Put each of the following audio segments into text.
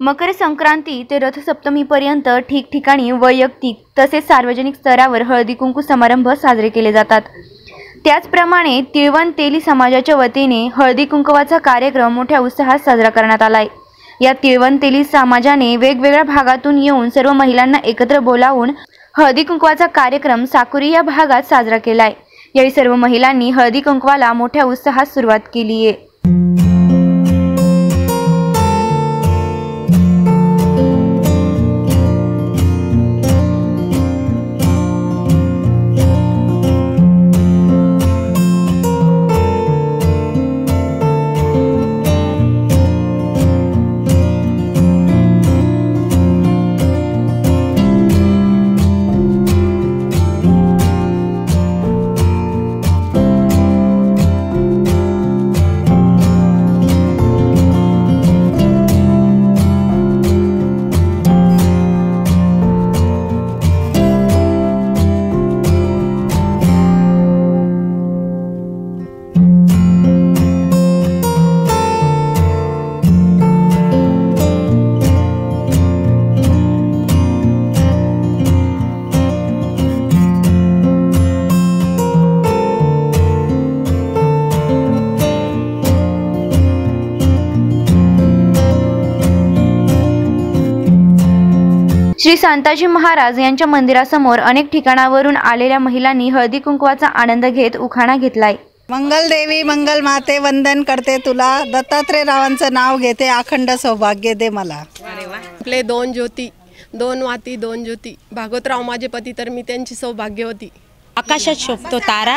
मकर संक्रांती ते रथसप्तमीपर्यंत ठिकठिकाणी वैयक्तिक तसेच सार्वजनिक स्तरावर हळदी कुंकू समारंभ साजरे केले जातात. त्याचप्रमाणे तिळवण तेली समाजाच्या वतीने हळदी कुंकवाचा कार्यक्रम मोठ्या उत्साहात साजरा करण्यात आलाय. या तिळवण तेली समाजाने वेगवेगळ्या भागातून येऊन सर्व महिलांना एकत्र बोलावून हळदी कुंकवाचा कार्यक्रम साकुरी या भागात साजरा केलाय. यावेळी सर्व महिलांनी हळदी कुंकवाला मोठ्या उत्साहात सुरुवात केली आहे श्री संताजी महाराज यांच्या मंदिरासमोर अनेक ठिकाणावरून आलेल्या महिलांनी हळदी कुंकवाचा आनंद घेत उखाणा घेतलाय. मंगल देवी मंगल माते वंदन करते तुला. दत्तात्रय रावांचं नाव घेते अखंड सौभाग्य दे मला. आपले दोन ज्योती दोन वाती दोन ज्योती. भागवतराव माझे पती तर मी त्यांची सौभाग्यवती. आकाशात शोभतो तारा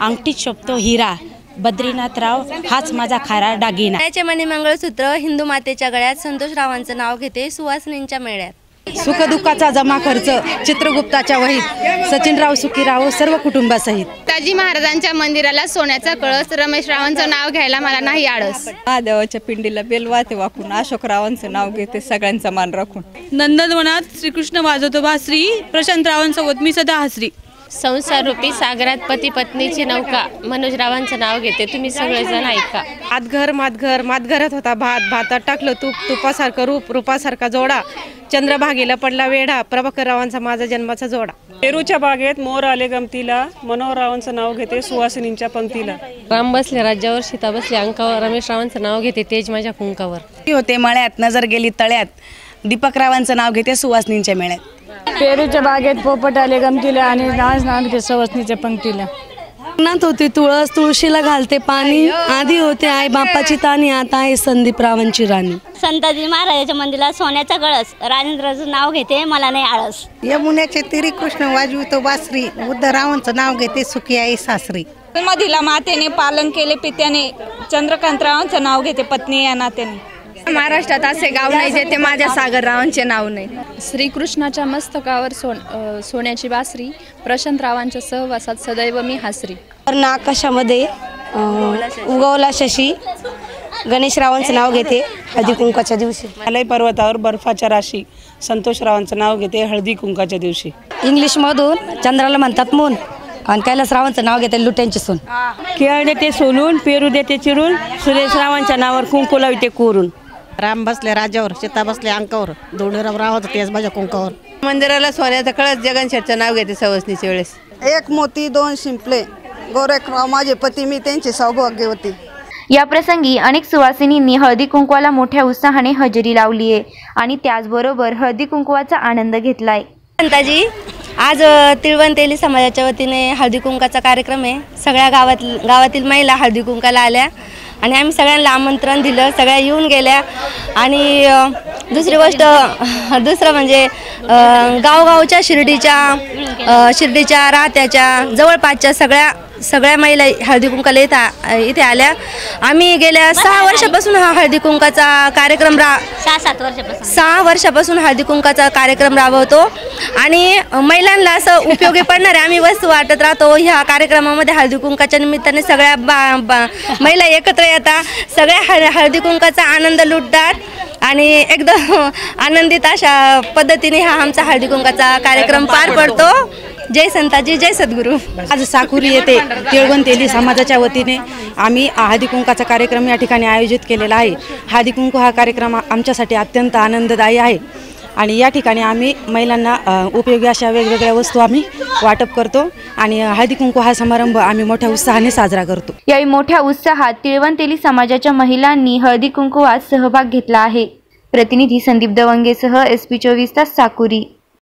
अंगठीत शोभतो हिरा. बद्रीनाथराव हाच माझा खारा दागिना. त्याचे मणी मंगळसूत्र हिंदू मातेच्या गळ्यात संतोष रावांचं नाव घेते सुवासिनींच्या मेळ्यात. सुखदुःखाचा जमा खर्च चित्रगुप्ताच्या वहीत सचिनराव सुखीराव सर्व कुटुंबासहित. ताजी महाराजांच्या मंदिराला सोन्याचा कळस रमेश रावांचं नाव घ्यायला मला नाही आळस. महादेवाच्या पिंडीला बेलवाते वाकून अशोकरावांचं नाव घेते सगळ्यांचा मान राखून. नंदनवनात श्रीकृष्ण वाजवतो श्री प्रशांत रावांसोबत मी सदा हसरी संसार रूपी सागरात पती पत्नीची नौका. मनोज रावांचं नाव घेते. तुम्ही सगळेजण ऐका. आतघर मातघर मातघरात होता भात. भातात टाकलं तूप तुपासारखं रूप रूपासारखा जोडा. चंद्रभागेला पडला वेढा. प्रभाकर रावांचा माझा जन्माचा जोडा. पेरूच्या बागेत मोर आले गमतीला. मनोहर रावांचं नाव घेते सुवासिनींच्या पंक्तीला. राम बसले राज्यावर सीता बसले अंकावर रमेश रावांचं नाव घेते तेज माझ्या कुंकावर. होते मळ्यात नजर गेली तळ्यात. दीपकरावांचं नाव घेते सुवासनींच्या मेळ्यात. पेरूच्या बागेत पोपट आले गमतीला आणि नाच नाव घेते सवसनीच्या पंक्तीला. नात होती तुळस तुळशीला घालते पाणी. आधी होते आई बापाची ताणी आता आहे संदीप रावांची राणी. संताजी महाराजाच्या मंदिरात सोन्याचा कळस राजेंद्राचं नाव घेते मला नाही आळस. यमुन्याचे तिरी कृष्ण वाजवितो बासरी बुद्धरावांचं नाव घेते सुखी आई सासरी. मधीला मातेने पालन केले पित्याने. चंद्रकांतरावांचं नाव घेते पत्नी या नात्याने. महाराष्ट्रात असे गाव नाही जेथे माझ्या सागर रावांचे नाव नाही. श्रीकृष्णाच्या मस्तकावर सोन सोन्याची बासरी प्रशांत रावांच्या सहवासात सदैव मी हासरी. आकाशामध्ये उगवला शशी. गणेशरावांचं नाव घेते हळदी कुंकाच्या दिवशी. हिमालय पर्वतावर बर्फाच्या राशी संतोषरावांचं नाव घेते हळदी कुंकाच्या दिवशी. इंग्लिशमधून चंद्राला म्हणतात मून आणि कैलासरावांचं नाव घेते लुट्यांची सून. केळ देते सोलून पेरू देते चिरून सुरेशरावांच्या नावावर कुंकू लावते कोरून. राम बसले राजावर सीता बसले अंकावर दोडीराव रावत तेच माझ्या कुंकावर. मंदिराला सोन्याचा कळस जगनशेठचं नाव घेते सवसनीच्या वेळेस. एक मोती दोन शिंपले. गोरखराव माझे पती मी त्यांची सौभाग्यवती या प्रसंगी अनेक सुवासिनींनी हळदी कुंकवाला मोठ्या उत्साहाने हजेरी लावली आहे आणि त्याचबरोबर हळदी कुंकवाचा आनंद घेतलाय. संताजी आज अ, तिळवण तेली समाजाच्या वतीने हळदी कुंकाचा कार्यक्रम आहे. सगळ्या गावात गावातील महिला हळदी कुंकाला आल्या. आणि आम्ही सगळ्यांना आमंत्रण दिलं सगळ्या येऊन गेल्या. आणि दुसरी गोष्ट दुसरं म्हणजे गावगावच्या शिर्डीच्या शिर्डीच्या राहत्याच्या जवळपासच्या सगळ्या सगळ्या महिला हळदी कुंकाला इथं इथे आल्या. आम्ही गेल्या सहा वर्षापासून हा हळदी कुंकाचा कार्यक्रम रा सहा सात वर्षापासून. सहा वर्षापासून हळदी कुंकाचा कार्यक्रम राबवतो. आणि महिलांना असं उपयोगी पडणाऱ्या आम्ही वस्तू वाटत राहतो. ह्या कार्यक्रमामध्ये हळदी कुंकाच्या निमित्ताने सगळ्या बा, बा महिला एकत्र येतात सगळ्या हळ हळदी कुंकाचा आनंद लुटतात. आणि एकदम आनंदित अशा पद्धतीने हा आमचा हळदी कुंकाचा कार्यक्रम पार पडतो. जय संताजी जय सद्गुरू. आज साकुरी येथे तिळवण तेली समाजाच्या वतीने आम्ही हळदी कुंकाचा कार्यक्रम या ठिकाणी आयोजित केलेला आहे. हळदी कुंकू हा कार्यक्रम आमच्यासाठी अत्यंत आनंददायी आहे. आणि या ठिकाणी आम्ही महिलांना उपयोगी अशा वेगवेगळ्या वस्तू आम्ही वाटप करतो आणि हळदी कुंकू हा समारंभ आम्ही मोठ्या उत्साहाने साजरा करतो. यावेळी मोठ्या उत्साहात तिळवंतेली समाजाच्या महिलांनी हळदी कुंकुवात सहभाग घेतला आहे. प्रतिनिधी संदीप दवंगेसह एस पी चोवीस तास साकुरी.